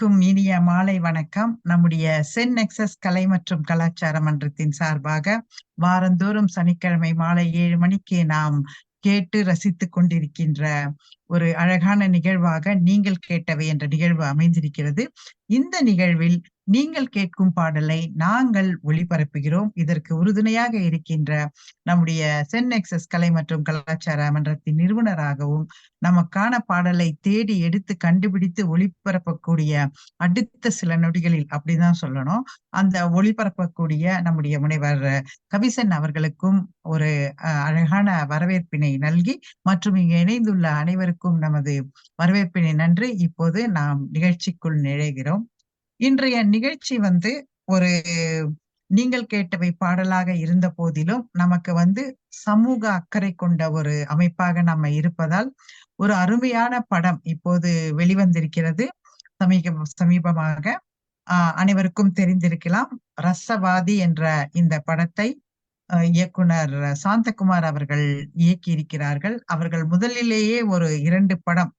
அனைவருக்கும் இனிய மாலை வணக்கம். நம்முடைய சென் நெக்சஸ் கலை மற்றும் கலாச்சார மன்றத்தின் சார்பாக வாரந்தோறும் சனிக்கிழமை மாலை ஏழு மணிக்கு நாம் கேட்டு ரசித்துக் கொண்டிருக்கின்ற ஒரு அழகான நிகழ்வாக நீங்கள் கேட்டவை என்ற நிகழ்வு அமைந்திருக்கிறது. இந்த நிகழ்வில் நீங்கள் கேட்கும் பாடலை நாங்கள் ஒளிபரப்புகிறோம். இதற்கு உறுதுணையாக இருக்கின்ற நம்முடைய சென் எக்ஸஸ் கலை மற்றும் கலாச்சார மன்றத்தின் நிறுவனராகவும் நமக்கான பாடலை தேடி எடுத்து கண்டுபிடித்து ஒளிபரப்பக்கூடிய அடுத்த சில நொடிகளில் அப்படிதான் சொல்லணும். அந்த ஒளிபரப்பக்கூடிய நம்முடைய முனைவர் கவிசன் அவர்களுக்கும் ஒரு அழகான வரவேற்பினை நல்கி மற்றும் இங்கு இணைந்துள்ள அனைவருக்கும் நமது வரவேற்பினை நன்றி. இப்போது நாம் நிகழ்ச்சிக்குள் நுழைகிறோம். இன்றைய நிகழ்ச்சி வந்து ஒரு நீங்கள் கேட்டவை பாடலாக இருந்த போதிலும் நமக்கு வந்து சமூக அக்கறை கொண்ட ஒரு அமைப்பாக நம்ம இருப்பதால் ஒரு அருமையான படம் இப்போது வெளிவந்திருக்கிறது. சமீப சமீபமாக அனைவருக்கும் தெரிந்திருக்கலாம். ரசவாதி என்ற இந்த படத்தை இயக்குனர் சாந்தகுமார் அவர்கள் இயக்கி இருக்கிறார்கள் அவர்கள் முதலிலேயே ஒரு இரண்டு படம்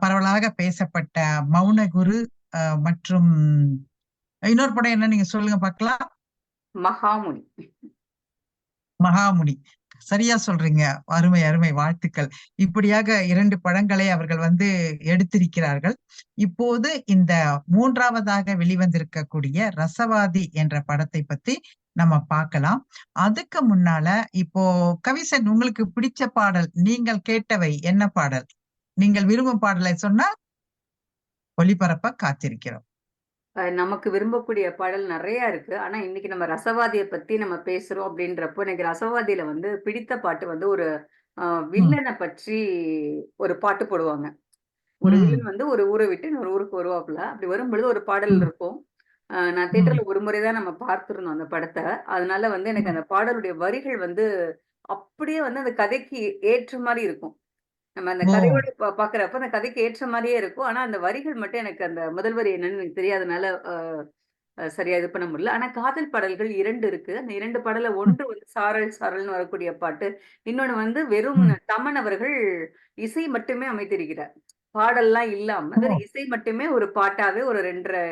பரவலாக பேசப்பட்ட மௌனகுரு மற்றும் இன்னொரு படம் என்ன நீங்க சொல்லுங்க பாக்கலாம். மகாமுனி. மகாமுனி. சரியா சொல்றீங்க. அருமை அருமை வாழ்த்துக்கள். இப்படியாக இரண்டு படங்களை அவர்கள் வந்து எடுத்திருக்கிறார்கள். இப்போது இந்த மூன்றாவதாக வெளிவந்திருக்கக்கூடிய ரசவாதி என்ற படத்தை பத்தி நம்ம பார்க்கலாம். அதுக்கு முன்னால இப்போ கவிசன் உங்களுக்கு பிடிச்ச பாடல் நீங்கள் கேட்டவை என்ன பாடல்? நீங்கள் விரும்பும் பாடலை சொன்னா ஒளிபரப்ப காத்திருக்கிறோம். நமக்கு விரும்பக்கூடிய பாடல் நிறைய இருக்கு. ஆனா இன்னைக்கு நம்ம ரசவாதியை பத்தி நம்ம பேசுறோம் அப்படின்றப்போ எனக்கு ரசவாதியில வந்து பிடித்த பாட்டு வந்து ஒரு வில்லனை பற்றி ஒரு பாட்டு போடுவாங்க. ஒரு வில்லன் வந்து ஒரு ஊரை விட்டு இன்னொரு ஊருக்கு வருவாப்புல. அப்படி வரும்பொழுது ஒரு பாடல் இருக்கும். நான் தேட்டர்ல ஒரு முறைதான் நம்ம பார்த்திருந்தோம் அந்த படத்தை. அதனால வந்து எனக்கு அந்த பாடலுடைய வரிகள் வந்து அப்படியே வந்து அந்த கதைக்கு ஏற்ற மாதிரி இருக்கும். நம்ம அந்த கதையோட பாக்குறப்ப அந்த கதைக்கு ஏற்ற மாதிரியே இருக்கும். ஆனா அந்த வரிகள் மட்டும் எனக்கு அந்த முதல் வரி என்னன்னு எனக்கு தெரியாதனால சரியா இது பண்ண முடியல. ஆனா காதல் பாடல்கள் இரண்டு இருக்கு. அந்த இரண்டு பாடல ஒன்று வந்து சாரல் சாரல்னு வரக்கூடிய பாட்டு. இன்னொன்னு வந்து வெறும் தமன் அவர்கள் இசை மட்டுமே அமைத்திருக்கிறார். பாடல்லாம் இல்லாம இசை மட்டுமே ஒரு பாட்டாவே ஒரு ரெண்டரை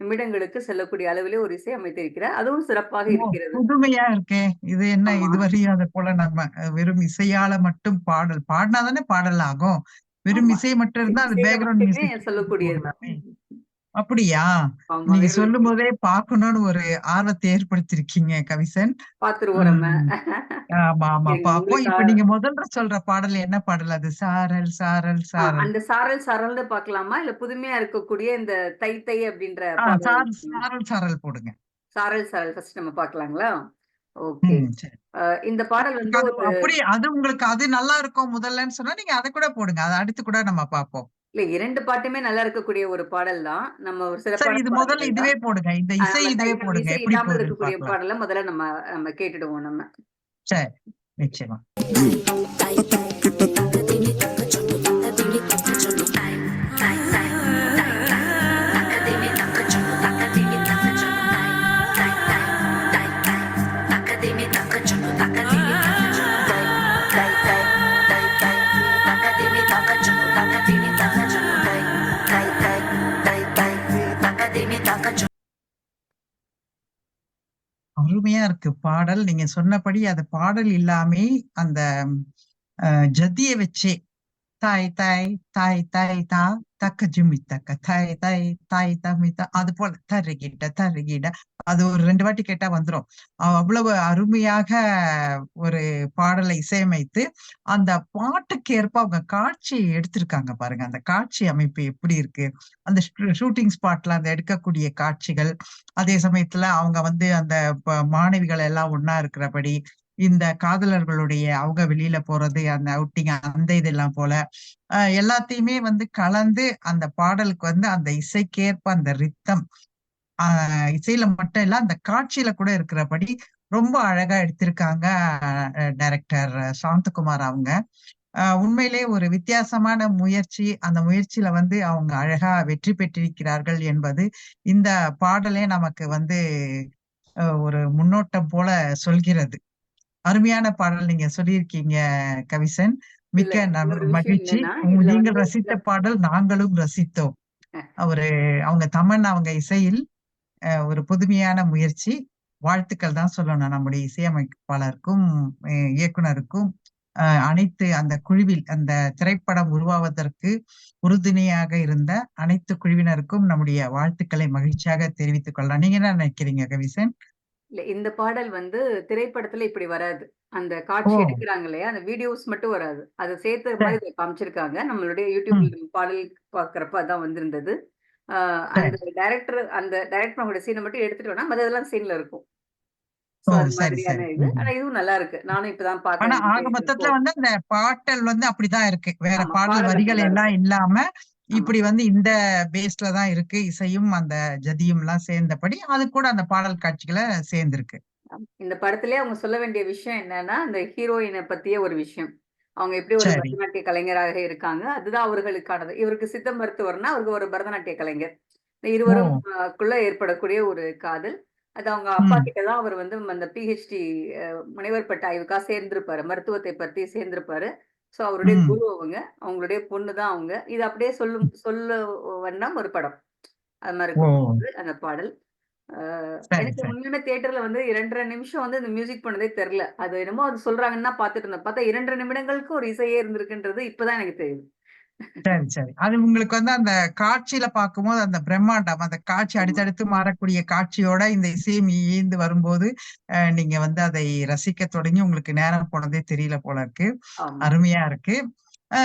நிமிடங்களுக்கு செல்லக்கூடிய அளவிலே ஒரு இசை அமைத்திருக்கிறார். அதுவும் சிறப்பாக இருக்கிறது. புதுமையா இருக்கே. இது என்ன? இதுவரையும் அது போல நம்ம வெறும் இசையால மட்டும் பாடல் பாடினாதானே பாடல் ஆகும். வெறும் இசை மட்டும் இருந்தா அது பேக்ரவுண்ட் சொல்லக்கூடியது அப்படியா? நீங்க சொல்லும் போதே பாக்கணும்னு ஒரு ஆர்வத்தை ஏற்படுத்திருக்கீங்க கவிசன். பாத்துருவோம் ஆமா ஆமா. பாப்போம் இப்ப நீங்க முதல்ல சொல்ற பாடல் என்ன பாடல்? அது சாரல் சாரல் சாரல். அந்த சாரல் சாரல்னு பாக்கலாமா இல்ல புதுமையா இருக்கக்கூடிய இந்த தை தை அப்படின்ற சாரல் சாரல் போடுங்க. சாரல் சாரல் ஃபர்ஸ்ட் நம்ம பாக்கலாங்களா ஓகே. இந்த பாடல் வந்து அப்படி அது உங்களுக்கு அது நல்லா இருக்கும் முதல்லன்னு சொன்னா நீங்க அதை கூட போடுங்க. அதை அடுத்து கூட நம்ம பாப்போம் இல்ல இரண்டு பாட்டுமே நல்லா இருக்கக்கூடிய ஒரு பாடல் தான். நம்ம ஒரு சிறப்பான இது முதல்ல இதுவே போடுங்க. இந்த இசை இதுவே போடுங்க. எப்படி இல்லாம இருக்கக்கூடிய பாடல முதல்ல நம்ம நம்ம கேட்டுடுவோம் நம்ம. சரி நிச்சயமா. அருமையா இருக்கு. பாடல் நீங்க சொன்னபடி அது பாடல் இல்லாமே அந்த ஜத்திய வச்சே தாய் தாய் தாய் தாய் தா தக்க ஜிம்மி தக்க தாய் தாய் தாய் தமித்தா அது போல தருகிட்ட தருகிட. அது ஒரு ரெண்டு வாட்டி கேட்டா வந்துடும் அவ்வளவு அருமையாக ஒரு பாடலை இசையமைத்து அந்த பாட்டுக்கு ஏற்ப அவங்க காட்சி எடுத்திருக்காங்க பாருங்க. அந்த காட்சி அமைப்பு எப்படி இருக்கு? அந்த ஷூட்டிங் ஸ்பாட்ல அந்த எடுக்கக்கூடிய காட்சிகள் அதே சமயத்துல அவங்க வந்து அந்த மாணவிகள் எல்லாம் ஒன்னா இருக்கிறபடி இந்த காதலர்களுடைய அவங்க வெளியில போறது அந்த அவுட்டிங் அந்த இதெல்லாம் போல எல்லாத்தையுமே வந்து கலந்து அந்த பாடலுக்கு வந்து அந்த இசைக்கேற்ப அந்த ரித்தம் ஆஹ் இசையில மட்டும் இல்ல அந்த காட்சியில கூட இருக்கிறபடி ரொம்ப அழகா எடுத்திருக்காங்க டைரக்டர் சாந்தகுமார் அவங்க. உண்மையிலே ஒரு வித்தியாசமான முயற்சி. அந்த முயற்சியில வந்து அவங்க அழகா வெற்றி பெற்றிருக்கிறார்கள் என்பது இந்த பாடலே நமக்கு வந்து ஒரு முன்னோட்டம் போல சொல்கிறது. அருமையான பாடல் நீங்க சொல்லியிருக்கீங்க கவிசன் மிக்க மகிழ்ச்சி நீங்கள் ரசித்த பாடல் நாங்களும் ரசித்தோம் ஒரு அவங்க தமன் அவங்க இசையில் ஒரு புதுமையான முயற்சி. வாழ்த்துக்கள் தான் சொல்லணும் நம்முடைய இசையமைப்பாளருக்கும், இயக்குனருக்கும், அனைத்து அந்த குழுவில் அந்த திரைப்படம் உருவாவதற்கு உறுதுணையாக இருந்த அனைத்து குழுவினருக்கும் நம்முடைய வாழ்த்துக்களை மகிழ்ச்சியாக தெரிவித்துக் கொள்ளலாம். நீங்க என்ன நினைக்கிறீங்க கவிசன்? இல்ல இந்த பாடல் வந்து திரைப்படத்துல இப்படி வராது. அந்த காட்சி ஓ! எடுக்குறாங்க இல்லையா? அந்த வீடியோஸ் மட்டும் வராது. அத சேர்த்த சரி. இதில காமிச்சிருக்காங்க. நம்மளுடைய ம். YouTubeல பாடல் பார்க்குறப்ப அதான் வந்திருந்தது. அ அந்த. டைரக்டர் அந்த டைரக்டர் அவங்களுடைய சீன மட்டும் எடுத்துட்டோம்னா, மத்ததெல்லாம் சீன்ல இருக்கும். அது சரி, மாதிரியான. இது. ஆனா இதுவும் நல்லா இருக்கு. நானும் இப்ப தான் ஆனா, ஆக. மொத்தத்துல வந்து அந்த பாட்டல் வந்து அப்படிதான் இருக்கு. வேற ஆமா. பாடல் பாடல் வரிகள் எல்லாம் இருக்கு. இல்லாம. இப்படி வந்து இந்த பேஸ்ல தான் இருக்கு. இசையும், அந்த ஜதியும்லாம் சேர்ந்தபடி, அது கூட அந்த பாடல் காட்சிகள சேர்ந்திருக்கு. இந்த படத்திலேயே அவங்க சொல்ல வேண்டிய விஷயம் என்னன்னா, அந்த ஹீரோயின பத்திய ஒரு விஷயம். அவங்க எப்படி ஒரு. பரதநாட்டிய கலைஞராக இருக்காங்க. அதுதான் அவர்களுக்கானது. இவருக்கு சித்த மருத்துவர்னா, அவருக்கு ஒரு பரதநாட்டிய கலைஞர். இந்த இருவரும் க்குள்ள ஏற்படக்கூடிய ஒரு காதல். அது அவங்க அப்பா ம். கிட்ட தான் அவர் வந்து அந்த பிஹெச்டி முனைவர் பட்ட ஆய்வுக்காக சேர்ந்திருப்பாரு. மருத்துவத்தை பத்தி சேர்ந்திருப்பாரு. ஸோ அவருடைய. குரு அவங்க. அவங்களுடைய பொண்ணு தான் அவங்க. இது அப்படியே சொல்லும். சொல்ல வண்ணம் ஒரு படம். அது ஓ! இருக்கும் அந்த பாடல். எனக்கு. உண்மையுமே தியேட்டர்ல வந்து 2 1/2 நிமிஷம் வந்து இந்த மியூசிக் போனதே தெர்ல. அது என்னமோ அது சொல்றாங்கன்னு தான் பார்த்துட்டு இருந்தேன். பார்த்தா 2 1/2 நிமிடங்களுக்கு ஒரு இசையே இருந்திருக்குன்றது இப்ப தான் எனக்கு தெரியுது. சரி, சரி. அது உங்களுக்கு வந்து அந்த காட்சியில பார்க்கும்போது அந்த பிரம்மாண்டம், அந்த காட்சி. அடுத்தடுத்து மாறக்கூடிய காட்சியோட இந்த இசையும் இயைந்து வரும்போது, நீங்க வந்து அதை ரசிக்கத் தொடங்கி உங்களுக்கு நேரம் போனதே தெரியல போல இருக்கு. அருமையா இருக்கு.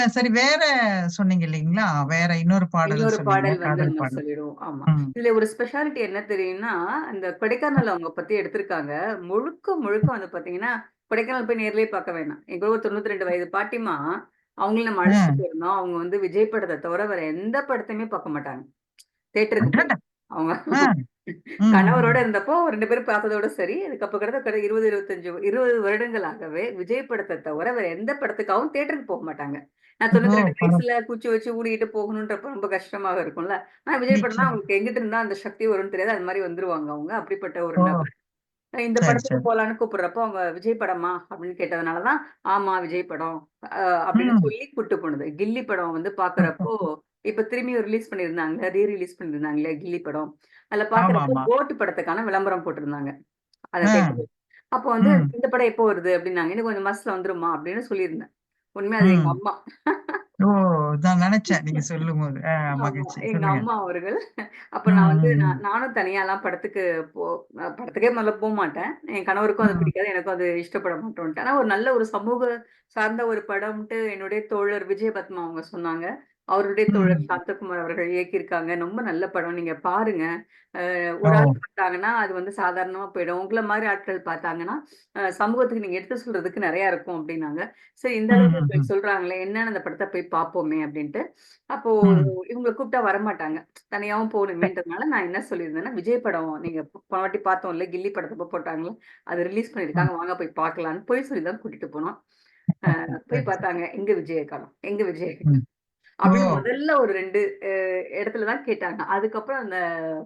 சரி வேற சொன்னீங்க இல்லீங்களா? வேற இன்னொரு பாடல் இன்னொரு. பாடல் வந்து நம்ம. சொல்லிடுவோம். ஆமா. இதுல ஒரு ஸ்பெஷாலிட்டி என்ன தெரியும்னா, இந்த கொடைக்கானல் அவங்க பத்தி எடுத்திருக்காங்க. முழுக்க, முழுக்க வந்து பார்த்தீங்கன்னா, கொடைக்கானல் போய் நேர்லயே பார்க்க வேணாம். எங்க கூட ஒரு 92 வயது பாட்டிமா, அவங்கள நம்ம அழைச்சுட்டு. போயிருந்தோம். அவங்க வந்து விஜய் படத்த தவிர வேற எந்த படத்தையுமே பார்க்க மாட்டாங்க. அடடா! அவங்க கணவரோட. இருந்தப்போ 2 பேரும் பார்த்ததோட சரி. அதுக்கப்புறம் கிட்டத்தட்ட 20, 25 20 வருடங்களாகவே விஜய் படத்த தவிர வேற எந்த படத்துக்காகவும் தியேட்டருக்கு போ மாட்டாங்க. நான்! 92 பரவா வயசுல குச்சி வச்சு ஊடிக்கிட்டு போகணுன்றப்ப ரொம்ப கஷ்டமாக இருக்கும்ல. ஆனா விஜய் படம்னா நிச்சயமா. அவங்களுக்கு எங்கிட்டு இருந்தா அந்த சக்தி வரும்னு தெரியாது. அது மாரி வந்துருவாங்க அவங்க. அப்படிப்பட்ட ஒரு ஓ! இந்த சரி, படத்துக்கு சரி. போலான்னு கூப்பிடுறப்போ அவங்க "விஜய் படமா?" அப்படின்னு கேட்டதுனால தான், "ஆமா விஜய் படம்." அப்படின்னு ம். சொல்லி கூட்டு போனது. கில்லி படம் வந்து பார்க்குறப்போ, இப்ப திரும்பியும் ரிலீஸ் பண்ணியிருந்தாங்க. ரீ ரிலீஸ் பண்ணியிருந்தாங்க இல்லையா கில்லி படம். அதில பார்க்குறப்போ ஆமாமா. கோட் படத்துக்கான விளம்பரம் போட்டிருந்தாங்க. அந்த அ. தியேட்டர்ல. அப்போ வந்து ம். "இந்த படம் எப்போ வருது?" அப்படின்னாங்க. "இன்னும் கொஞ்சம் மாசத்துல வந்துரும்மா" அப்படின்னு சொல்லியிருந்தேன். உண்மையா அது எங்க. அம்மா. ஓ! நான் நெனச்சேன் நீங்க சொல்லும்போது. அ ஆமா. மகிழ்ச்சி. எங்க. அம்மா அவர்கள். அப்ப நான் வந்து. நானும் தனியாலாம் படத்துக்கு போ படத்துக்கே முதல்ல போமாட்டேன். என் கணவருக்கும் அது. பிடிக்காது. எனக்கும் அது இஷ்டப்பட மாட்டோன்ட்டு. ஆனா ஒரு நல்ல ஒரு சமூக சார்ந்த ஒரு படம்ன்ட்டு என்னுடைய தோழர் விஜயபத்மா அவங்க சொன்னாங்க. அவருடைய தோழர். சாந்தகுமார் அவர்கள் இயக்கியிருக்காங்க. ரொம்ப நல்ல படம். நீங்க பாருங்க. ஒரு ஆள்! பார்த்தாங்கன்னா, அது வந்து சாதாரணமா போயிடும். உங்கள மாரி ஆட்கள் பார்த்தாங்கன்னா, சமூகத்துக்கு நீங்க எடுத்து சொல்றதுக்கு நெறையா இருக்கும் அப்டின்னாங்க. சரி இந்த அளவுக்கு. சொல்றாங்களே, என்னன்னு அந்த படத்த போய் பார்ப்போமே அப்டின்ட்டு. அப்போ. இவங்கள கூப்பிட்டா வரமாட்டாங்க. தனியாவும் போணுமேன்றதுனால நான் என்ன சொல்லியிருந்தேன்னா, விஜய் படம் நீங்க போன வாட்டி பார்த்தோம்ல, கில்லி படத்தப்ப போட்டாங்கல்ல, அது ரிலீஸ் ம். பண்ணியிருக்காங்க. வாங்க போய் பார்க்கலான்னு பொய் சொல்லி தான் கூட்டிட்டு போனோம். போய். பார்த்தாங்க. எங்க விஜய காணோம், எங்க விஜய ம். காணோம். ஓ! அப்படின்னு முதல்ல ஒரு 2 அ இடத்துல தான் கேட்டாங்க. அதுக்கப்புறம் அந்த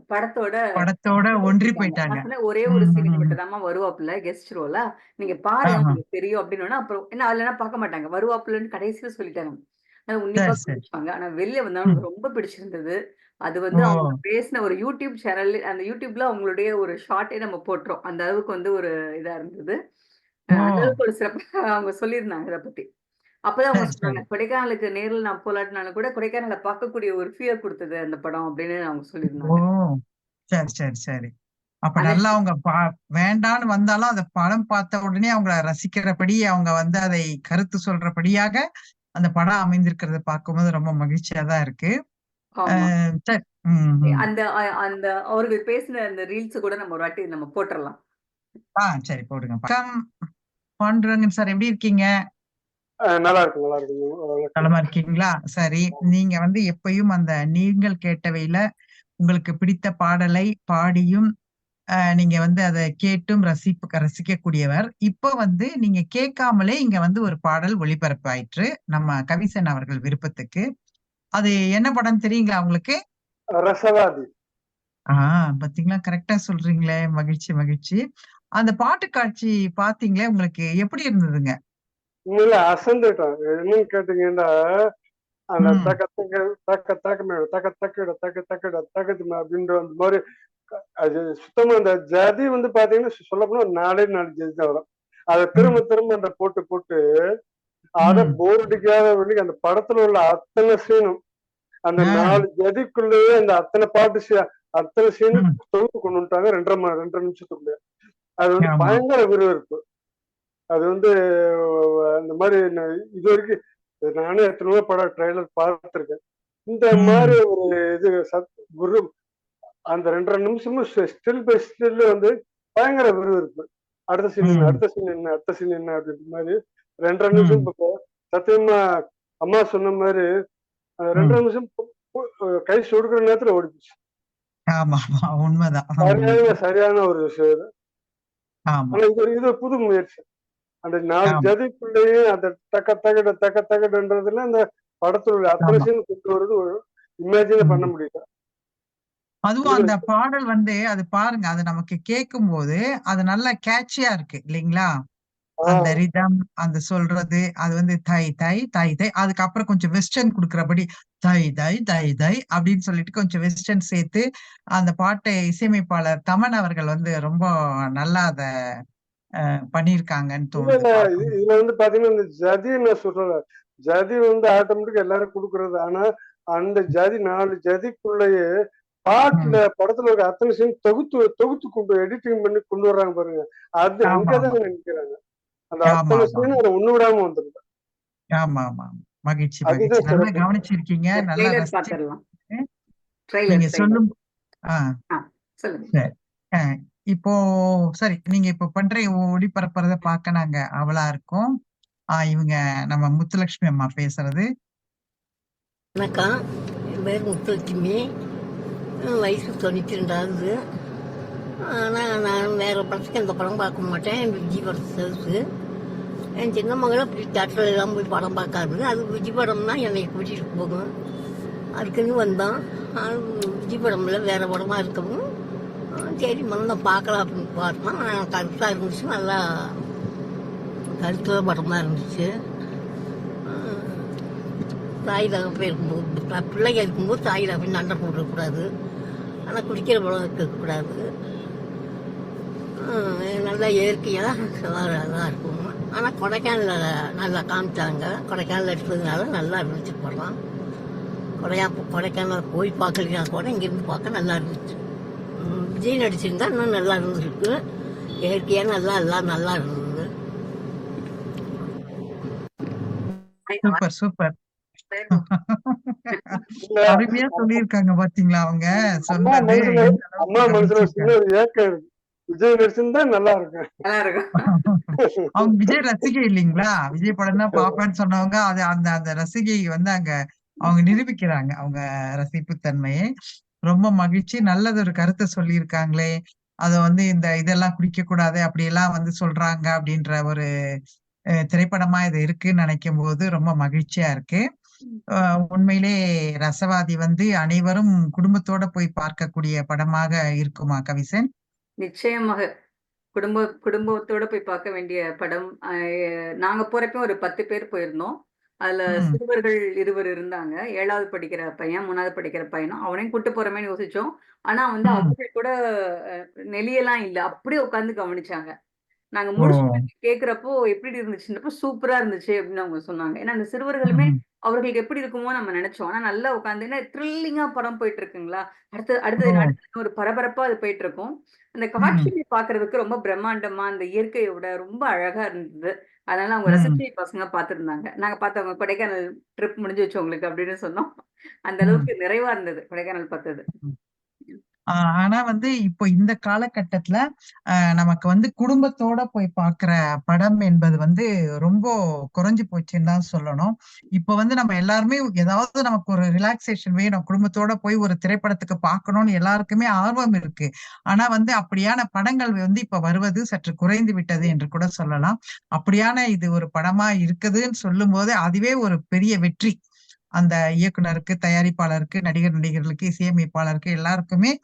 படத்தோட படத்தோட ஒன்றி. போயிட்டாங்க. "ஒரே ஒரு ம், ம், சீனுக்கு ம். மட்டும் தாம்மா வருவாப்புல கெஸ்ட் ரோலா. நீங்க பாருங்க ஆஹா. உங்களுக்கு தெரியும்." அப்படின்னோனே, அப்புறம் ஏன்னா அதுலனா பார்க்க மாட்டாங்க. வருவாப்புலன்னு கடைசியில சொல்லிட்டாங்க. அத உன்னிப்பா. கவனிச்சாங்க. ஆனா ம். எனக்கு ரொம்ப பிடிச்சிருந்தது. அது! வந்து அவங்க பேசின ஒரு YouTube சேனல் அந்த YouTubeல அவங்களுடைய ஒரு ஷார்ட்டே நம்ம போட்டுறோம். அந்த அளவுக்கு வந்து ஒரு இதா இருந்தது. அந்த அளவுக்கு ஒரு சிறப்பா அவங்க சொல்லியிருந்தாங்க இத பத்தி. அப்பதான் அவங்க சொன்னாங்க. "கொடைக்கானலுக்கு நேர்ல நான் போலாட்டினாலும் கூட, கொடைக்கானல பார்க்கக்கூடிய ஒரு ஃபியர் குடுத்தது அந்த படம்." அப்படின்னு அவங்க! சொல்லியிருந்தாங்க. சரி, சரி, சரி. அப்ப நல்லா அவங்க வேண்டான்னு வந்தாலும், அந்த படம் பார்த்த உடனே அவங்கள ரசிக்கிறபடி, அவங்க வந்து அதை கருத்து சொல்றபடியாக, அந்த படம் அமைந்திருக்கிறத பார்க்கும்போது ரொம்ப மகிழ்ச்சியா தான் இருக்கு. அந்த அந்த அவர்கள் பேசின அந்த ரீல்ஸ் கூட நம்ம ஒரு வாட்டி நம்ம போட்டுறலாம். ஆ சரி போடுங்க. வணக்கம் பாண்டுரங்கன் சார் எப்படி இருக்கீங்க? நல்லா இருக்கு, நல்லா இருக்குங்க. வணக்கம். நலமா இருக்கீங்களா? சரி. நீங்க வந்து எப்பயும் அந்த நீங்கள் கேட்டவையில உங்களுக்கு பிடித்த பாடலை பாடியும், நீங்க வந்து அத கேட்டும் ரசிப்பு ரசிக்கக்கூடியவர். இப்ப வந்து நீங்க கேட்காமலே இங்க வந்து ஒரு பாடல் ஒளிபரப்பாயிற்று. நம்ம கவிசன் அவர்கள் விருப்பத்துக்கு. அது என்ன படம்னு தெரியுங்களா உங்களுக்கு? ரசவாதி. ஆ பாத்தீங்களா? கரெக்ட்டா சொல்றீங்களே! மகிழ்ச்சி, மகிழ்ச்சி. அந்த பாட்டு காட்சி பார்த்தீங்களே, உங்களுக்கு எப்படி இருந்ததுங்க? உண்மையில அசந்துட்டோம். என்னன்னு கேட்டீங்கன்னா, அந்த. தக்க தக்க தக்க தக்க மேடம் தக்க தக்கட தக்க தக்கட தக்கது அப்படின்ற அந்த மாதிரி அது சுத்தமா அந்த ஜதி வந்து பாத்தீங்கன்னா சொல்ல போனா நாலே நாலு ஜதி தான் வரும் அதை திரும்ப திரும்ப அந்த போட்டு போட்டு அத. போர் அடிக்காத வரைக்கும் அந்த படத்துல உள்ள அத்தனை சீனும் அந்த. நாலு ஜதிக்குள்ளேயே அந்த அத்தனை பாட்டு அத்தனை சீனும். தொகுத்து கொண்டு வந்துட்டாங்க ரெண்டரை ரெண்டரை நிமிஷத்துக்குள்ள அது வந்து. பயங்கர விறுவிறுப்பு அது வந்து அந்த மாதிரி இது வரைக்கும் நானே எத்தனையோ படம் ட்ரைலர் பார்த்துருக்கேன். இந்த. மாதிரி ஒரு இது சத் குரு அந்த ரெண்டரை நிமிஷமும் ஸ்டில் பை ஸ்டில் வந்து பயங்கர விறுவிறுப்பு அடுத்த சீன் என்ன. அடுத்த சீன் என்ன அடுத்த சீன் என்ன அப்படின்ற மாதிரி ரெண்டரை நிமிஷம். இப்போ சத்தியமா அம்மா சொன்ன மாதிரி அந்த ரெண்டரை நிமிஷம் கை சொடுக்கிற நேரத்துல ஓடிச்சு சரியான சரியான ஒரு விஷயம் ஆனா இது புது முயற்சி. அந்த நாலு. ஜதிக்குள்ளேயே அந்த தக்க தகட தக்க தகடன்றதுல அந்த படத்துல உள்ள அத்தனை. சீன் கொண்டு வருது ஒரு இமேஜினே. பண்ண முடியல அதுவும் அந்த பாடல் வந்து அது பாருங்க அது நமக்கு கேட்கும் போது அது நல்லா கேட்சியா இருக்கு இல்லைங்களா அந்த ரிதம் அந்த சொல்றது அது வந்து தை தை தை தை அதுக்கப்புறம் கொஞ்சம் வெஸ்டர்ன் கொடுக்கறபடி தை தை தை தை அப்படின்னு சொல்லிட்டு கொஞ்சம் வெஸ்டர்ன் சேர்த்து அந்த பாட்டை இசையமைப்பாளர் தமன் அவர்கள் வந்து ரொம்ப நல்லா அத இல்ல தோணுது இதுல வந்து பாத்தீங்கன்னா இந்த ஜதி நான் சொல்றேன் ஜதி வந்து ஆட்டோமேட்டிக்கா எல்லாரும் கொடுக்கறது. ஆனா அந்த ஜதி நாலு ஜதிக்குள்ளேயே பாட்டுல படத்துல இருக்க அத்தனை சீன் தொகுத்து தொகுத்து கொண்டு எடிட்டிங் பண்ணி கொண்டு வர்றாங்க பாருங்க. அது அங்கதான் நினைக்கிறாங்க அந்த அத்தனை. சீன் அதை ஒண்ணு விடாம வந்துருக்கு ஆமா ஆமா. மகிழ்ச்சி மகிழ்ச்சி. நல்லா. கவனிச்சிருக்கீங்க. நல்லா பாத்துடலாம் நீங்க சொல்லும் ஆஹ் சொல்லுங்க. அஹ் இப்போ சரி நீங்க இப்போ பண்ற ஒளிபரப்புறத பார்க்க நாங்க அவளா இருக்கோம். ஆஹ் இவங்க நம்ம முத்துலட்சுமி அம்மா பேசுறது. வணக்கம். என் பேர் முத்துலட்சுமி. வயசு தொண்ணூற்றி ரெண்டாவது ஆனால் நான் வேறு படத்துக்கு எந்த படம் பார்க்க மாட்டேன். என் விஜய் படம் செலுத்து என் சின்ன மகளை அப்படி தேட்டரில் எல்லாம் போய் படம் பார்க்காது. அது விஜய் படம்னா என்னை கூட்டிகிட்டு போகும். அதுக்குன்னு வந்தோம் விஜய் படம்ல வேறு படமாக இருக்கவும் சரி முதல்ல பார்க்கலாம் அப்படின்னு பார்த்தோம் கருத்தாக இருந்துச்சு. நல்லா கருத்துல படமாக இருந்துச்சு. தாய் தகப்பே இருக்கும்போது பிள்ளைங்க இருக்கும்போது தாய் தகப்பன் நண்டை போட்டுக்கூடாது ஆனால் குடிக்கிற பழம் இருக்கக்கூடாது நல்லா இயற்கையாக நல்லா இருக்கும். ஆனால் கொடைக்கானலில் நல்லா காமிச்சாங்க. கொடைக்கானல் எடுத்ததுனால நல்லா இருந்துச்சு படம். கொடையா கொடைக்கானல் போய் பார்க்கலாம் கூட இங்கேருந்து பார்க்க நல்லா இருந்துச்சு. விஜய் நடிச்சிருந்தா இன்னும் நல்லா இருந்திருக்கு. இயற்கையாக நல்லா எல்லாம் நல்லா இருந்தது. Super super. அருமையா சொல்லியிருக்காங்க பாத்தீங்களா அவங்க? சொன்னது அம்மா விஜய் நடிச்சிருந்தா நல்லா இருக்கும். நல்லா இருக்கும். அவங்க விஜய் ரசிகை இல்லைங்களா? விஜய் படம் தான் பாப்பேன்னு சொன்னவங்க அது அந்த அந்த ரசிகை வந்து அங்க அவங்க நிரூபிக்கிறாங்க. அவங்க ரசிப்புத்தன்மையை. ரொம்ப மகிழ்ச்சி. நல்லது ஒரு கருத்தை சொல்லியிருக்காங்களே. அத வந்து இந்த இதெல்லாம் குடிக்க கூடாது அப்படியெல்லாம் வந்து சொல்றாங்க அப்படின்ற ஒரு திரைப்படமா இது இருக்குன்னு நினைக்கும் போது ரொம்ப மகிழ்ச்சியா இருக்கு. உண்மையிலே ரசவாதி வந்து அனைவரும் குடும்பத்தோட போய் பார்க்கக்கூடிய படமாக இருக்குமா கவிசன்? நிச்சயமாக. குடும்ப குடும்பத்தோட போய் பார்க்க வேண்டிய படம் நாங்க போறப்ப ஒரு பத்து பேர் போயிருந்தோம். அதுல. சிறுவர்கள் இருவர் இருந்தாங்க. ஏழாவது படிக்கிற பையன் மூணாவது படிக்கிற பையனும் அவனையும் கூட்டு போறமேன்னு யோசிச்சோம். ஆனா வந்து. அவங்க கூட அஹ், நெளியெல்லாம் இல்ல. அப்படியே உட்கார்ந்து கவனிச்சாங்க. நாங்க முடிச்சு கேக்குறப்போ எப்படி இருந்துச்சுன்றப்போ சூப்பரா இருந்துச்சு அப்படின்னு அவங்க சொன்னாங்க. ஏன்னா அந்த சிறுவர்களுமே. அவர்களுக்கு எப்படி இருக்குமோ நம்ம நினைச்சோம். ஆனா நல்லா உட்காந்து ஏன்னா த்ரில்லிங்கா படம் போயிட்டு இருக்குங்களா? அடுத்து அடுத்தது ஒரு பரபரப்பா அது போயிட்டு இருக்கும். அந்த. காட்சியை பாக்குறதுக்கு ரொம்ப பிரம்மாண்டமா அந்த இயற்கையோட ரொம்ப அழகா இருந்தது. அதனால அவங்க. ரசிச்சு பசங்க பார்த்திருந்தாங்க நாங்க பார்த்தவங்க கொடைக்கானல் ட்ரிப் முடிஞ்சு வச்சு உங்களுக்கு அப்படின்னு சொன்னோம் அந்த. அளவுக்கு நிறைவா இருந்தது கொடைக்கானல் பார்த்தது ஆனா வந்து இப்போ இந்த காலகட்டத்துல ஆஹ் நமக்கு வந்து குடும்பத்தோட போய் பாக்குற படம் என்பது வந்து ரொம்ப குறைஞ்சு போச்சுன்னு தான் சொல்லணும். இப்போ வந்து நம்ம எல்லாருமே ஏதாவது நமக்கு ஒரு ரிலாக்ஸேஷன் வேணும். குடும்பத்தோட போய் ஒரு திரைப்படத்துக்கு பார்க்கணும்னு எல்லாருக்குமே ஆர்வம் இருக்கு. ஆனா வந்து அப்படியான படங்கள் வந்து இப்ப வருவது சற்று குறைந்து விட்டது என்று கூட சொல்லலாம். அப்படியான இது ஒரு படமா இருக்குதுன்னு சொல்லும் போது அதுவே ஒரு பெரிய வெற்றி. அந்த இயக்குனருக்கு தயாரிப்பாளருக்கு நடிகர் நடிகர்களுக்கு இசையமைப்பாளருக்கு எல்லாருக்குமே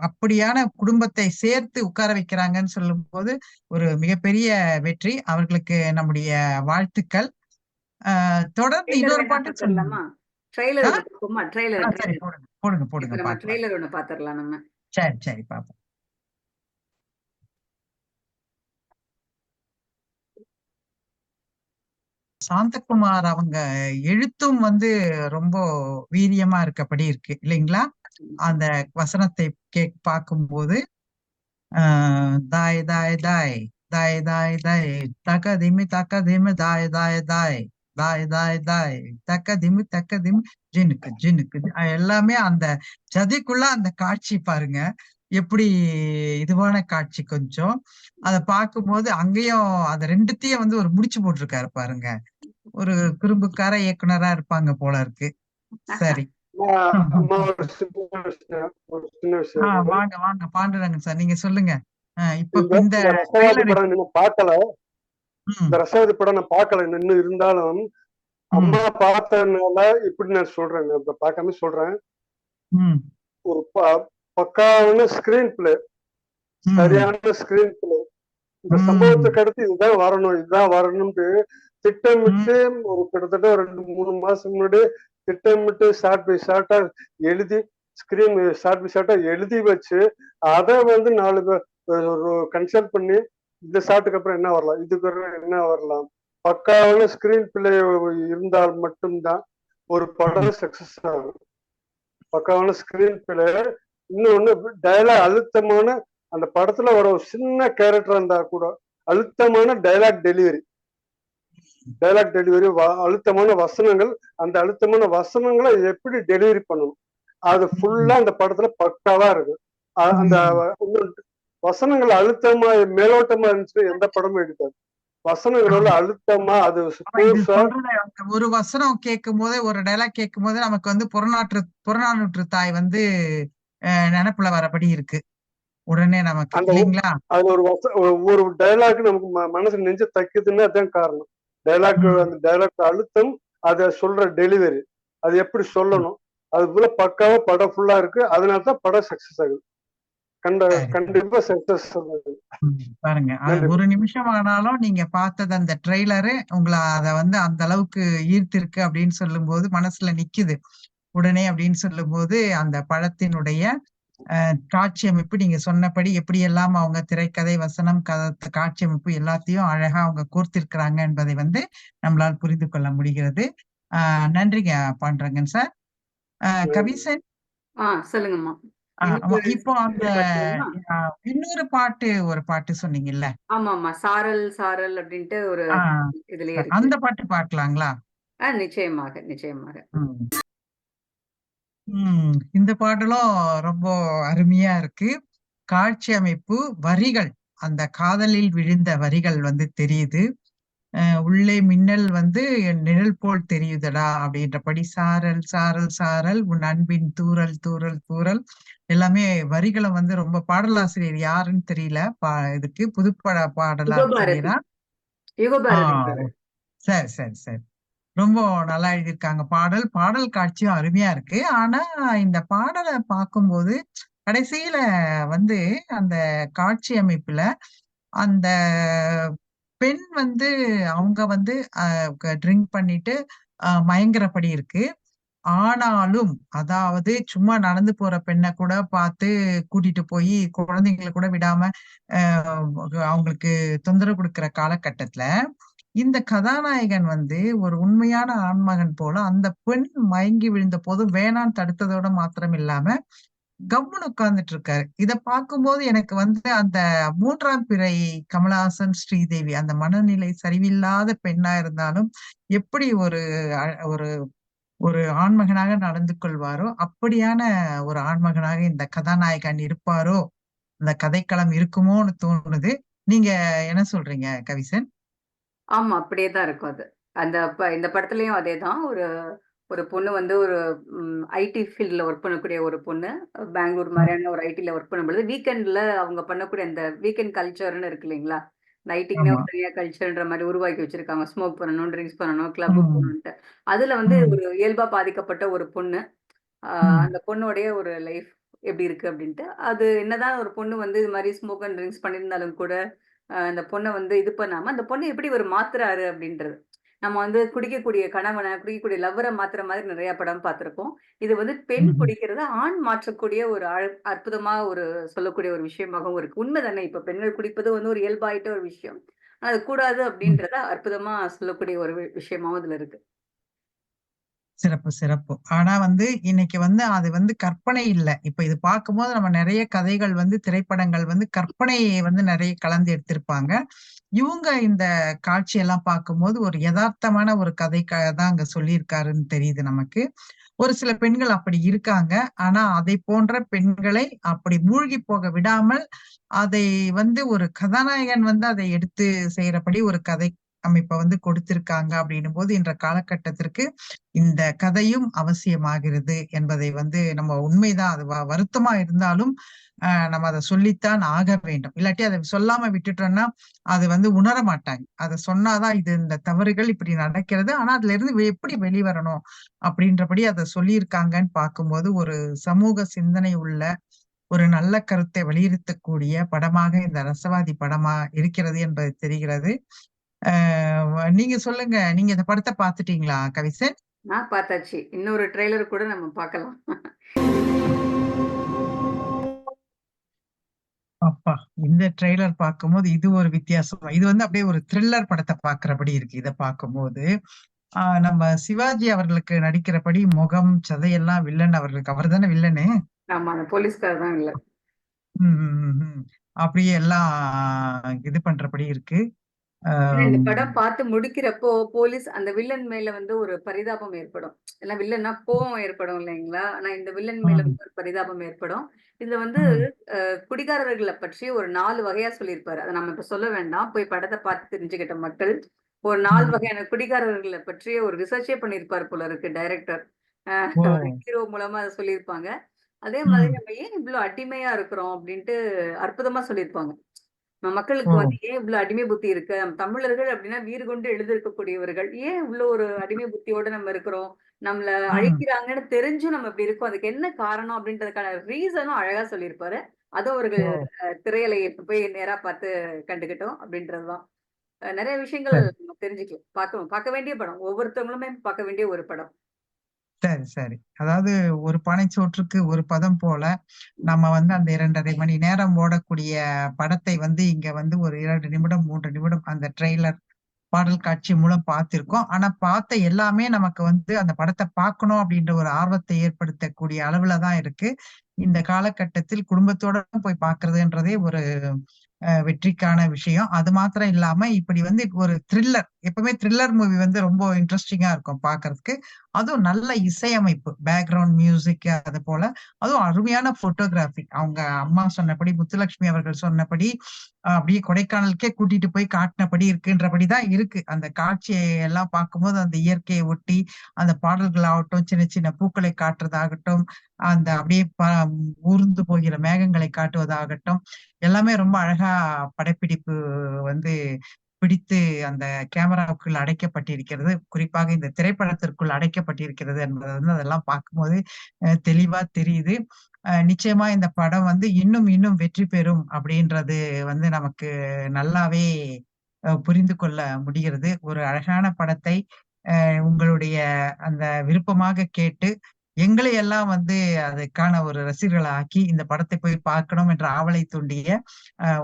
அப்படியான குடும்பத்தை சேர்த்து உட்கார வைக்கிறாங்கன்னு சொல்லும்போது ஒரு மிகப்பெரிய வெற்றி அவர்களுக்கு நம்முடைய வாழ்த்துக்கள் தொடர்ந்து இன்னொரு பாட்டு ட்ரெய்லர் ட்ரெய்லர். போடுங்க. போடுங்க, போடுங்க நம்ம பார்க்கலாம். ட்ரெய்லர் ஒண்ணு பார்த்துரலாம் நம்ம. சரி, சரி பார்ப்போம். சாந்தகுமார் அவங்க எழுத்தும் வந்து ரொம்ப வீரியமா இருக்கபடி இருக்கு இல்லைங்களா? அந்த வசனத்தை கேக் பார்க்கும்போது, ஆ தாய் தாய் தாய், தாய் தாய் தாய், தக திமி தக்க திமி தாய் தாய் தாய், தாய் தாய் தாய், தக்க திமி தக்க திமி ஜினுக்கு ஜினுக்கு ஜி- எல்லாமே அந்த ஜதிக்குள்ள அந்த காட்சி பாருங்க. எப்படி இதுவான காட்சி கொஞ்சம். அத பார்க்கும்போது அங்கேயும் அத ரெண்டுத்தையும் வந்து ஒரு முடிச்சு போட்டிருக்காரு பாருங்க. ஒரு குறும்புக்கார இயக்குனரா இருப்பாங்க போல இருக்கு. சரி. வாங்க, வாங்க. பாண்டுரங்கன் சார். நீங்க சொல்லுங்க. இப்ப இந்த பார்க்கல. இந்த ரசவாதி படம் நான் பார்க்கல. இன்னும் இருந்தாலும் அம்மா பார்த்ததுனால இப்படி நான் சொல்றேன். நான் இப்ப பார்க்காம சொல்றேன். ஒரு ப- பக்காவான ஸ்கிரீன் பிளே சரியான ஸ்கிரீன் பிளே இந்த சம்பவத்துக்கு அடுத்து இதுதான் வரணும் இதுதான் வரணும்ட்டு திட்டமிட்டு ஒரு கிட்டத்தட்ட ஒரு ரெண்டு மூணு மாசம் முன்னாடி திட்டமிட்டு ஷார்ட் பை ஷார்ட்டா எழுதி ஸ்கிரீன் ஷார்ட் பை ஷார்ட்டா எழுதி வச்சு அதை வந்து நாலு பேர் கன்சல்ட் பண்ணி இந்த ஷாட்டுக்கு அப்புறம் என்ன வரலாம் இதுக்கு அப்புறம் என்ன வரலாம். பக்காவான ஸ்கிரீன் பிளே இருந்தால் மட்டும்தான் ஒரு படம் சக்சஸ் ஆகும். பக்காவான ஸ்கிரீன் பிளே இன்னொன்னு டயலாக் அழுத்தமான அந்த படத்துல வர ஒரு சின்ன கேரக்டர் இருந்தா கூட அழுத்தமான டயலாக் டெலிவரி டயலாக் டெலிவரி அழுத்தமான வசனங்கள் அந்த அழுத்தமான வசனங்களை எப்படி டெலிவரி பண்ணணும்? அது ஃபுல்லா அந்த படத்துல பக்காவா இருக்கு. அந்த வசனங்கள் அழுத்தமா மேலோட்டமா இருந்துச்சு எந்த படமும் எடுக்காது. வசனங்களோட அழுத்தமா அது ஒரு வசனம் கேட்கும் போதே ஒரு டைலாக் கேட்கும் போதே நமக்கு வந்து புறநாற்று புறநானூற்று தாய் வந்து நினைப்புல வரபடி இருக்கு. உடனே நமக்கு இல்லைங்களா? அதுல ஒரு ஒரு- டைலாக் நமக்கு மனசு நெஞ்சு தைக்குதுன்னு அதான் காரணம். டைலாக். அந்த டைலாக் அழுத்தம் அதை சொல்ற டெலிவரி அது எப்படி சொல்லணும் அது போல பக்காவா படம் ஃபுல்லா இருக்கு அதனால தான் படம் சக்சஸ் ஆகுது கண்ட. கண்டிப்பா சக்சஸ் பாருங்க அது. ஒரு நிமிஷம் ஆனாலும் நீங்க பார்த்தது அந்த ட்ரெய்லரு உங்களை அத வந்து அந்த அளவுக்கு ஈர்த்திருக்கு அப்படின்னு சொல்லும்போது மனசுல நிக்குது உடனே அப்படின்னு சொல்லும்போது அந்த படத்தினுடைய காட்சி அமைப்பு நீங்க சொன்னபடி எப்படி எல்லாம் அவங்க திரைக்கதை வசனம் கதை காட்சி அமைப்பு எல்லாத்தையும் அழகா அவங்க கோர்த்திருக்கிறாங்க என்பதை வந்து நம்மளால் புரிந்து கொள்ள முடிகிறது ஆஹ் நன்றிங்க பாண்டரங்கன் சார் கவிசன் சொல்லுங்கம்மா. ஆமா, இப்போ அந்த இன்னொரு பாட்டு ஒரு பாட்டு சொன்னீங்கல்ல ஆமாமா. சாரல் சாரல் அப்படின்ட்டு ஒரு இருக்கு. அந்த பாட்டு பார்க்கலாங்களா ஆ நிச்சயமாக, நிச்சயமாக. ம். இந்த பாடலும் ரொம்ப அருமையா இருக்கு. காட்சி அமைப்பு, வரிகள், அந்த காதலில் விழுந்த வரிகள் வந்து தெரியுது. அ உள்ளே மின்னல் வந்து என் நிழல் போல் தெரியுதடா அப்படின்றபடி சாரல், சாரல், சாரல் உன் அன்பின் தூறல், தூறல், தூறல் எல்லாமே வரிகளும் வந்து ரொம்ப பாடலாசிரியர் யாருன்னு தெரியல. பா இதுக்கு புதுப்பட யுகபாரதி. பாடலாசிரியரா? ஆ யுகபாரதி ஓ. சார். சரி, சரி, சரி. ரொம்ப நல்லா எழுதியிருக்காங்க பாடல். பாடல் காட்சியும் அருமையா இருக்கு. ஆனா, இந்த பாடலை பார்க்கும்போது, கடைசியில வந்து அந்த காட்சி அமைப்புல, அந்த பெண் வந்து அவங்க வந்து ட்ரிங்க் பண்ணிட்டு அ மயங்குறபடி இருக்கு. ஆனாலும், அதாவது சும்மா நடந்து போற பெண்ணை கூட பார்த்து கூட்டிட்டு போய் குழந்தைங்கள கூட விடாம அவங்களுக்கு தொந்தரவு கொடுக்கிற காலகட்டத்துல, இந்த கதாநாயகன் வந்து ஒரு உண்மையான ஆண்மகன் போல அந்த பெண் மயங்கி விழுந்த போது வேணான்னு தடுத்ததோட மாத்திரம் இல்லாம, கம்முனு உட்கார்ந்துட்டு இருக்காரு. இத பார்க்கும்போது எனக்கு வந்து அந்த மூன்றாம் பிறை கமலஹாசன், ஸ்ரீதேவி அந்த மனநிலை சரிவில்லாத பெண்ணா இருந்தாலும், எப்படி ஒரு அ ஒரு ஒரு ஆண்மகனாக நடந்து கொள்வாரோ, அப்படியான ஒரு ஆண்மகனாக இந்த கதாநாயகன் இருப்பாரோ, அந்த கதைக்களம் இருக்குமோன்னு தோணுது. நீங்க என்ன சொல்றீங்க கவிசன்? ஆமா. அப்படியே தான் இருக்கும் அது. அந்த ப இந்த படத்துலயும் அதேதான். ஒரு ஒரு பொண்ணு வந்து ஒரு ம் ஐடி ஃபீல்ட்ல ஒர்க் பண்ணக்கூடிய ஒரு பொண்ணு. பெங்களூர் ம். மாரியான ஒரு ஐடில ஒர்க் பண்ணும்பொழுது, வீக்கெண்ட்ல அவங்க பண்ணக்கூடிய அந்த வீக்கெண்ட் கல்ச்சர்ன்னு இருக்கு இல்லைங்களா? இந்த ஐடிக்குன்னே ஆமா. ஒரு தனியா கல்ச்சர்ன்ற மாரி உருவாக்கி வச்சிருக்காங்க. ஸ்மோக் பண்ணணும், ட்ரிங்க்ஸ் பண்ணணும், கிளப்புக்கு ம். போகணுன்ட்டு. அதுல வந்து ம். ஒரு இயல்பா பாதிக்கப்பட்ட ஒரு பொண்ணு. ஆ ம். அந்த பொண்ணுடைய ஒரு லைஃப் எப்படி இருக்கு அப்படின்ட்டு. அது என்னதான் ஒரு பொண்ணு வந்து இது மாரி ஸ்மோக் அண்ட் ட்ரிங்க்ஸ் பண்ணியிருந்தாலும் கூட, அந்த பொண்ண வந்து இது பண்ணாம, அந்த பொண்ண எப்படி இவரு மாத்துறாரு அப்படின்றது. நம்ம வந்து குடிக்கக்கூடிய கணவனை, குடிக்கக்கூடிய லவ்வர மாத்துற மாதிரி நெறைய படம் பார்த்திருக்கோம். இது வந்து பெண். குடிக்கிறத ஆண் மாற்றக்கூடிய ஒரு அழ அற்புதமா ஒரு சொல்லக்கூடிய ஒரு விஷயமாகவும் இருக்கு. உண்மை தானே! இப்ப பெண்கள் குடிப்பது வந்து ஒரு இயல்பாயிட்ட ஒரு விஷயம். அது கூடாது. அப்படின்றத அற்புதமா சொல்லக்கூடிய ஒரு விஷயமாவும் இதுல இருக்கு. சிறப்பு, சிறப்பு. ஆனா வந்து இன்னைக்கு வந்து அது வந்து கற்பனை இல்ல. இப்ப இது பார்க்கும்போது நம்ம நிறைய கதைகள் வந்து திரைப்படங்கள் வந்து கற்பனையை வந்து நிறைய கலந்து எடுத்திருப்பாங்க. இவங்க இந்த காட்சியெல்லாம் பார்க்கும்போது ஒரு யதார்த்தமான ஒரு கதை தான் அங்க சொல்லியிருக்காருன்னு தெரியுது நமக்கு. ஒரு சில பெண்கள் அப்படி இருக்காங்க. ஆனா அதை போன்ற பெண்களை அப்படி மூழ்கி போக விடாமல், அதை வந்து ஒரு கதாநாயகன் வந்து அதை எடுத்து செய்யறபடி ஒரு கதை அமைப்பை வந்து கொடுத்திருக்காங்க அப்படின்னும் போது இன்ற காலகட்டத்திற்கு இந்த கதையும் அவசியமாகிறது என்பதை வந்து நம்ம உண்மைதான். அது வ வருத்தமா இருந்தாலும், நம்ம அத சொல்லித்தான் ஆக வேண்டும். இல்லாட்டி அத சொல்லாம விட்டுட்டோம்னா, அது வந்து உணர மாட்டாங்க. அத சொன்னாதான் இது இந்த தவறுகள் இப்படி நடக்கிறது. ஆனா அதுல இருந்து எப்படி வெளிவரணும் அப்படின்றபடி அதை சொல்லியிருக்காங்கன்னு பார்க்கும்போது, ஒரு சமூக சிந்தனை உள்ள, ஒரு நல்ல கருத்தை வலியுறுத்தக்கூடிய படமாக இந்த ரசவாதி படமா இருக்கிறது என்பது தெரிகிறது. நீங்க சொல்லுங்க. நீங்க இந்த படத்த பார்த்துட்டீங்களா கவிசன்? நான் பார்த்தாச்சு. இன்னொரு ட்ரெய்லர் கூட நம்ம பார்க்கலாம். அப்பா! இந்த ட்ரெய்லர் பார்க்கும்போது இது ஒரு வித்தியாசமா இது வந்து அப்படியே ஒரு த்ரில்லர் படத்த பார்க்கிறபடி இருக்கு. இத பார்க்கும்போது. ஆ நம்ம சிவாஜி அவர்களுக்கு நடிக்கிறபடி முகம், சதையெல்லாம் வில்லன் அவர்களுக்கு அவர் தானே வில்லனு? ஆமா. அந்த போலீஸ்காரர் தான் வில்லன். அப்படியே எல்லாம் இது பண்றபடி இருக்கு. இந்த. படம் பார்த்து முடிக்கிறப்போ, போலீஸ் அந்த வில்லன் மேல வந்து ஒரு பரிதாபம் ஏற்படும். ஏன்னா வில்லன்னா கோவம் ஏற்படும் இல்லைங்களா? ஆனா இந்த வில்லன் மேல. வந்து ஒரு பரிதாபம் ஏற்படும். இதுல வந்து குடிகாரர்கள பற்றி ஒரு 4 வகையா சொல்லியிருப்பாரு. அத நம்ம இப்ப சொல்ல வேண்டாம். போய் படத்த பார்த்து தெரிஞ்சுக்கிட்ட மக்கள். ஒரு 4 ம். வகையான குடிகாரர்கள பற்றிய ஒரு ரிசர்ச்சே பண்ணியிருப்பார் போல இருக்கு டைரக்டர். ஹீரோ மூலமா அத சொல்லியிருப்பாங்க. அதே மாதிரி. நம்ம ஏன் இவ்ளோ அடிமையா இருக்கிறோம் அப்டின்ட்டு அற்புதமா சொல்லியிருப்பாங்க. நம்ம மக்களுக்கு! வந்து ஏன் இவ்ளோ அடிமை புத்தி இருக்கு? நம்ம தமிழர்கள் அப்டின்னா வீறு கொண்டு எழுதியிருக்கக்கூடியவர்கள். ஏன் இவ்ளோ ஒரு அடிமை புத்தியோட நம்ம இருக்கிறோம்? நம்மள. அழிக்கிறாங்கன்னு தெரிஞ்சும் நம்ம இப்டி இருக்கோம். அதுக்கு என்ன காரணம்? அப்டின்றதுக்கான ரீசனும் அழகா சொல்லியிருப்பாரு. அதுவும் அவர்கள் திரையலைய போய் நேரா பார்த்து கண்டுக்கிட்டோம் அப்டின்றது தான். அ நெறைய விஷயங்கள் தெரிஞ்சுக்கலாம். பார்க்கணும். பார்க்க வேண்டிய படம். ஒவ்வொருத்தவங்களுமே பார்க்க வேண்டிய ஒரு படம். சரி, சரி. அதாவது ஒரு பனைச்சோற்றுக்கு ஒரு பதம் போல, நம்ம வந்து அந்த 2 1/2 மணி நேரம் ஓடக்கூடிய படத்தை வந்து இங்க வந்து ஒரு இரண்டு நிமிடம், மூன்று நிமிடம் அந்த ட்ரெய்லர், பாடல் காட்சி மூலம் பார்த்திருக்கோம். ஆனா பார்த்த எல்லாமே நமக்கு வந்து அந்த படத்தை பார்க்கணும் அப்படின்ற ஒரு ஆர்வத்தை ஏற்படுத்தக்கூடிய அளவுல தான் இருக்கு. இந்த காலகட்டத்தில் குடும்பத்தோட போய் பாக்குறதுன்றதே ஒரு வெற்றிக்கான விஷயம். அது மாத்திரம் இல்லாம இப்படி வந்து ஒரு த்ரில்லர் எப்பவுமே த்ரில்லர் மூவி வந்து ரொம்ப இன்ட்ரெஸ்டிங்கா இருக்கும் பார்க்கறதுக்கு. அதுவும் நல்ல இசையமைப்பு, பேக்ரவுண்ட் மியூசிக் அது போல. அதுவும் அருமையான போட்டோகிராஃபி. அவங்க அம்மா சொன்னபடி, முத்துலட்சுமி அவர்கள் சொன்னபடி, அப்படியே கொடைக்கானலுக்கே கூட்டிட்டு போய் காட்டினபடி இருக்குன்றபடிதான் இருக்கு. அந்த காட்சியை எல்லாம் பார்க்கும்போது அந்த இயற்கையை ஒட்டி, அந்த பாடல்கள் ஆகட்டும், சின்ன சின்ன பூக்களை காட்டுறதாகட்டும், அந்த அப்படியே ப ஊர்ந்து போகிற மேகங்களை காட்டுவதாகட்டும், எல்லாமே ரொம்ப அழகா படப்பிடிப்பு வந்து பிடித்து அந்த கேமராவுக்குள் அடைக்கப்பட்டிருக்கிறது. குறிப்பாக இந்த திரைப்படத்திற்குள் அடைக்கப்பட்டிருக்கிறது என்பது வந்து அதெல்லாம் பார்க்கும்போது தெளிவா தெரியுது. நிச்சயமா இந்த படம் வந்து இன்னும் இன்னும் வெற்றி பெறும் அப்படின்றது வந்து நமக்கு நல்லாவே புரிந்து கொள்ள முடிகிறது. ஒரு அழகான படத்தை உங்களுடைய அந்த விருப்பமாக கேட்டு, எங்களை எல்லாம் வந்து அதுக்கான ஒரு ரசிகர்களாக்கி இந்த படத்தை போய் பார்க்கணும் என்ற ஆவலை தூண்டிய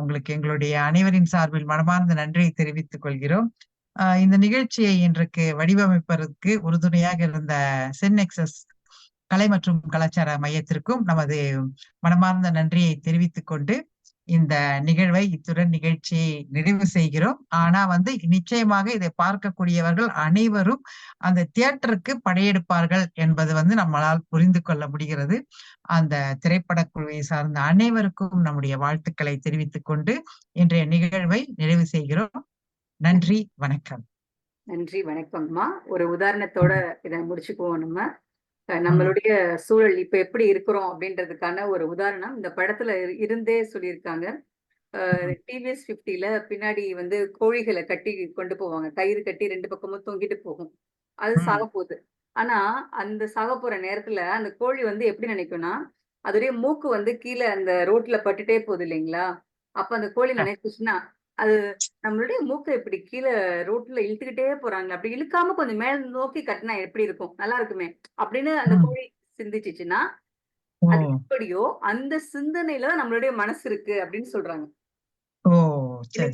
உங்களுக்கு எங்களுடைய அனைவரின் சார்பில் மனமார்ந்த நன்றியை தெரிவித்துக் கொள்கிறோம். இந்த நிகழ்ச்சியை இன்றைக்கு வடிவமைப்பதற்கு உறுதுணையாக இருந்த சென்னெக்ஸஸ் கலை மற்றும் கலாச்சார மையத்திற்கும் நமது மனமார்ந்த நன்றியை தெரிவித்துக் கொண்டு, இந்த நிகழ்வை இத்துடன் நிகழ்ச்சி நிறைவு செய்கிறோம். ஆனா வந்து நிச்சயமாக இதை பார்க்கக்கூடியவர்கள் அனைவரும் அந்த தியேட்டருக்கு படையெடுப்பார்கள் என்பது வந்து நம்மளால் புரிந்து கொள்ள முடிகிறது. அந்த திரைப்பட குழுவை சார்ந்த அனைவருக்கும் நம்முடைய வாழ்த்துக்களை தெரிவித்துக் கொண்டு, இன்றைய நிகழ்வை நிறைவு செய்கிறோம். நன்றி, வணக்கம். நன்றி, வணக்கம்மா. ஒரு உதாரணத்தோட இதை இத முடிச்சுக்குவோம் நம்ம. நம்மளுடைய சூழல் இப்ப எப்படி இருக்கிறோம் அப்படின்றதுக்கான ஒரு உதாரணம் இந்த படத்துல இரு இருந்தே சொல்லியிருக்காங்க. டிவிஎஸ் 50ல பின்னாடி வந்து கோழிகள கட்டி கொண்டு போவாங்க. கயிறு கட்டி 2 பக்கமும் தொங்கிட்டு போகும். அது ம். சாகப்போது. ஆனா, அந்த சாகப்போற நேரத்துல அந்த கோழி வந்து எப்படி நினைக்கும்னா, அதோடைய மூக்கு வந்து கீழ அந்த ரோட்ல பட்டுட்டே போகுது இல்லைங்களா? அப்ப அந்த கோழி அ. நினைச்சுச்சுன்னா, அது நம்மளுடைய மூக்க இப்படி கீழே ரோட்ல இழுத்துக்கிட்டே போறாங்க. அப்படி இழுக்காம கொஞ்சம் மேல நோக்கி கட்டினா எப்படி இருக்கும்? நல்லா இருக்குமே. அப்படின்னு அந்த. கோழி சிந்திச்சுச்சுன்னா ஓ. அது எப்படியோ அந்த சிந்தனையில தான் நம்மளுடைய மனசு இருக்கு அப்படின்னு சொல்றாங்க.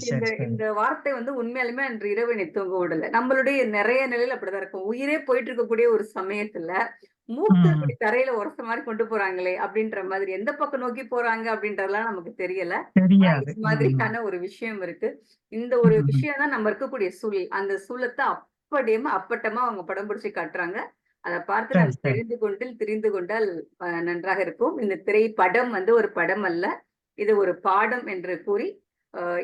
எனக்கு இந்த வார்த்தை வந்து உண்மையாலுமே அன்று இரவு என்னை தூங்க விடல நம்மளுடைய நிறைய நிலையில அப்படிதான் இருக்கும். உயிரே போயிட்டு இருக்கக்கூடிய ஒரு சமயத்துல மூக்கு இப்படி தரையில உரச மாதிரி கொண்டு போறாங்களே அப்படின்ற மாதிரி எந்த பக்கம் நோக்கி போறாங்க அப்படின்றதெல்லாம் நமக்கு தெரியல. மாதிரியான ஒரு விஷயம் இருக்கு. இந்த ஒரு விஷயம் தான் நம்ம இருக்கக்கூடிய சூழல். அந்த சூழத்தை அப்படியேமா அப்பட்டமா அவங்க படம் பிடிச்சு காட்டுறாங்க. அதை பார்த்து சரி நாம் சரி. தெரிந்து கொண்டு தெரிந்து கொண்டால் நன்றாக இருக்கும். இந்த திரைப்படம் வந்து ஒரு படம் அல்ல. இது ஒரு பாடம் என்று கூறி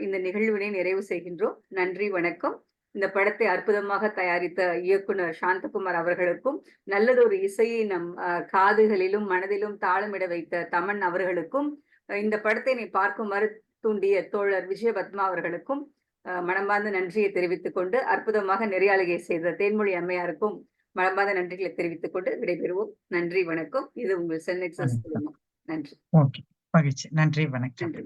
இந்த நிகழ்வினை நிறைவு செய்கின்றோம். நன்றி வணக்கம். இந்த படத்தை அற்புதமாக தயாரித்த இயக்குனர் சாந்தகுமார் அவர்களுக்கும் நல்லதொரு இசையை நம் காதுகளிலும் மனதிலும் தாளமிட வைத்த தமன் அவர்களுக்கும் இந்த படத்தை நீ பார்க்குமாறு தூண்டிய தோழர் விஜயபத்மா அவர்களுக்கும் மனமார்ந்த நன்றியை தெரிவித்துக் கொண்டு அற்புதமாக நெறியாளுகை செய்த தேன்மொழி அம்மையாருக்கும் மனமார்ந்த நன்றிகளை தெரிவித்துக் கொண்டு விடைபெறுவோம். நன்றி வணக்கம். இது உங்கள் சென்னை நன்றி. மகிழ்ச்சி. நன்றி வணக்கம். நன்றி